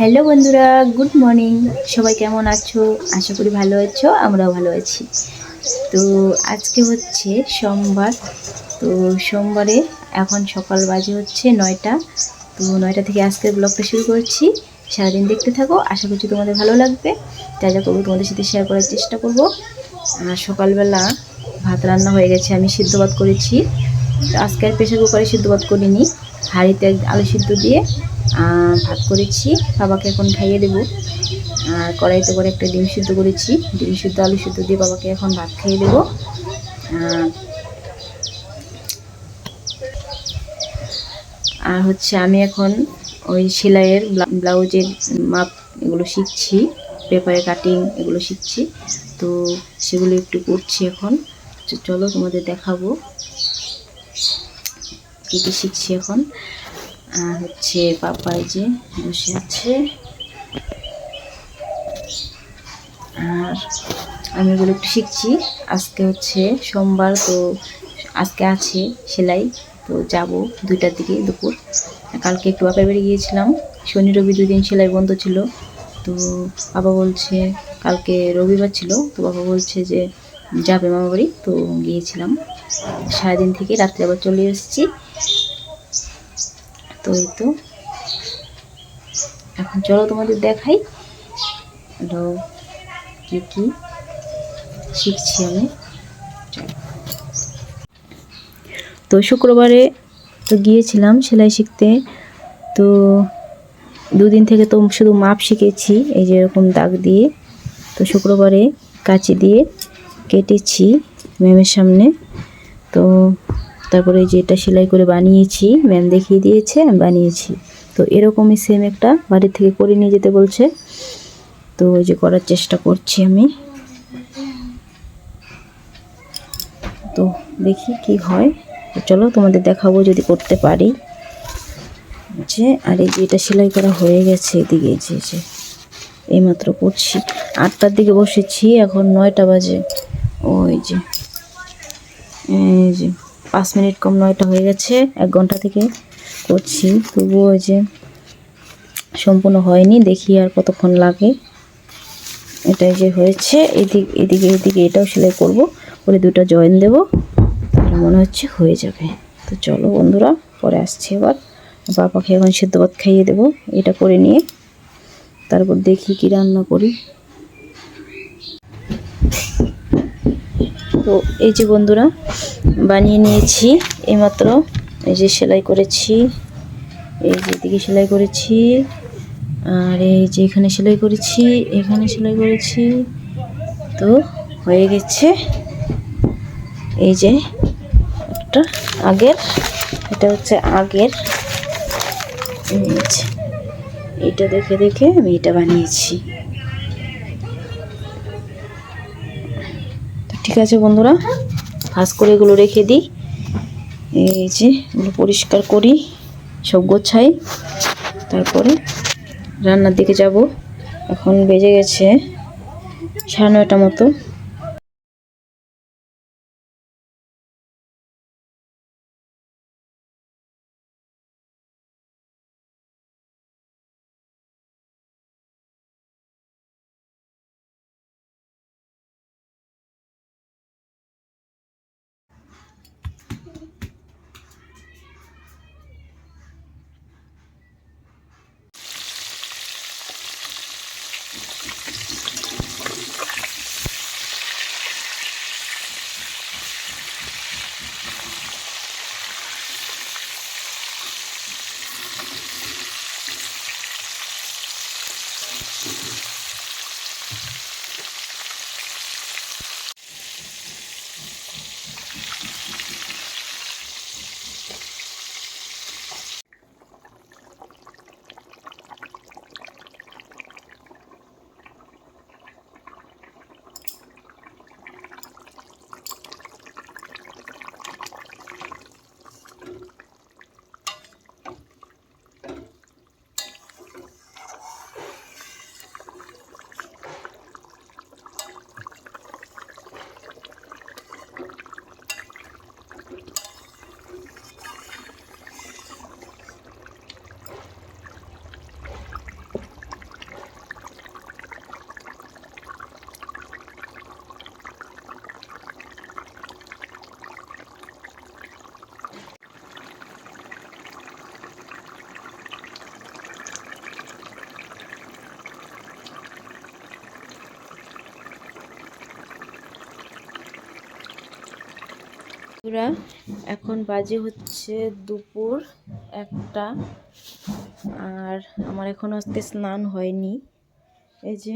Hello বন্ধুরা, good morning. সবাই কেমন আছো? আশা করি ভালো আছো, আমরাও ভালো আছি। তো আজকে হচ্ছে সোমবার। তো সোমবারে এখন সকাল বাজে হচ্ছে নয়টা। তো নয়টা থেকে আজকের ব্লগটা শুরু করছি। সারাদিন দেখতে থাকো, আশা করছি তোমাদের ভালো লাগবে। যা যা করব তোমাদের সাথে শেয়ার করার চেষ্টা করব। আর সকালবেলা ভাত রান্না হয়ে গেছে, আমি সিদ্ধ ভাত করেছি। আজকে আর প্রেশার কুকারে সিদ্ধ ভাত করিনি। হাঁড়িতে আলু সিদ্ধ দিয়ে ভাত করেছি, বাবাকে এখন খাইয়ে দেবো। আর কড়াইতে করে একটা ডিম সিদ্ধ করেছি। ডিম সিদ্ধ, আলু সিদ্ধ দিয়ে বাবাকে এখন ভাত খাইয়ে দেবো। আর হচ্ছে আমি এখন ওই সেলাইয়ের ব্লা- ব্লাউজের মাপ এগুলো শিখছি পেপারে কাটিং এগুলো শিখছি। তো সেগুলো একটু করছি এখন। চলো তোমাদের দেখাবো কী কী শিখছি এখন। হচ্ছে পাপাই যে বসে আছে। আর আমি এগুলো একটু শিখছি। আজকে হচ্ছে সোমবার, তো আজকে আছে সেলাই, তো যাব দুইটার দিকে দুপুর। কালকে একটু বাপের বাড়ি গিয়েছিলাম। শনি, রবি দুই দিন সেলাই বন্ধ ছিল। তো বাবা বলছে কালকে রবিবার ছিল, তো বাবা বলছে যে যাবে মামা বাড়ি, তো গিয়েছিলাম। সারাদিন থেকে রাত্রে আবার চলে এসেছি। তো এই তো। এখন চলো তোমাদের দেখাই। হলো কি কি শিখছি আমি। তো শুক্রবারে তো গিয়েছিলাম সেলাই শিখতে। তো দুদিন থেকে তো শুধু মাপ শিখেছি, এই যে এরকম দাগ দিয়ে। তো শুক্রবারে কাঁচি দিয়ে কেটেছি ম্যামের সামনে। তো তারপরে যে এটা সেলাই করে বানিয়েছি ম্যাম দেখিয়ে দিয়েছে আমি বানিয়েছি। তো এরকমই সেম একটা বাড়ি থেকে করে নিয়ে যেতে বলছে। তো ওই যে করার চেষ্টা করছি আমি। তো দেখি কি হয়। চলো তোমাদের দেখাবো যদি করতে পারি। যে, আর এই যে এটা সেলাই করা হয়ে গেছে এদিকে যে যে, এইমাত্র করছি। আটটার দিকে বসেছি, এখন নয়টা বাজে। ওই যে, এই যে পাঁচ মিনিট কম নয়টা হয়ে গেছে, এক ঘণ্টা থেকে করছি। তবুও ওই যে সম্পূর্ণ হয়নি, দেখি আর কতক্ষণ লাগে। এটাই যে হয়েছে, এদিক, এদিকে এদিকে এটাও সেলাই করব করে দুটো জয়েন দেব, তাহলে মনে হচ্ছে হয়ে যাবে। তো চলো বন্ধুরা, পরে আসছি এবার বাবাকে এখন সেদ্ধ ভাত খাইয়ে দেবো, এটা করে নিয়ে। তারপর দেখি কি রান্না করি। তো এই যে বন্ধুরা বানিয়ে নিয়েছি। এইমাত্র এই যে সেলাই করেছি, এই যে দিকে সেলাই করেছি, আর এই যে এখানে সেলাই করেছি, এখানে সেলাই করেছি। তো হয়ে গেছে। এই যে একটা আগের, এটা হচ্ছে আগের এটা দেখে দেখে আমি এটা বানিয়েছি। ঠিক আছে বন্ধুরা ফাঁস করে এগুলো রেখে দিই। এই যে এগুলো পরিষ্কার করি, সব গোছাই। তারপরে রান্নার দিকে যাব। এখন বেজে গেছে সাড়ে নয়টা মতো। বন্ধুরা এখন বাজে হচ্ছে দুপুর একটা আর আমার এখন আজকে স্নান হয়নি। এই যে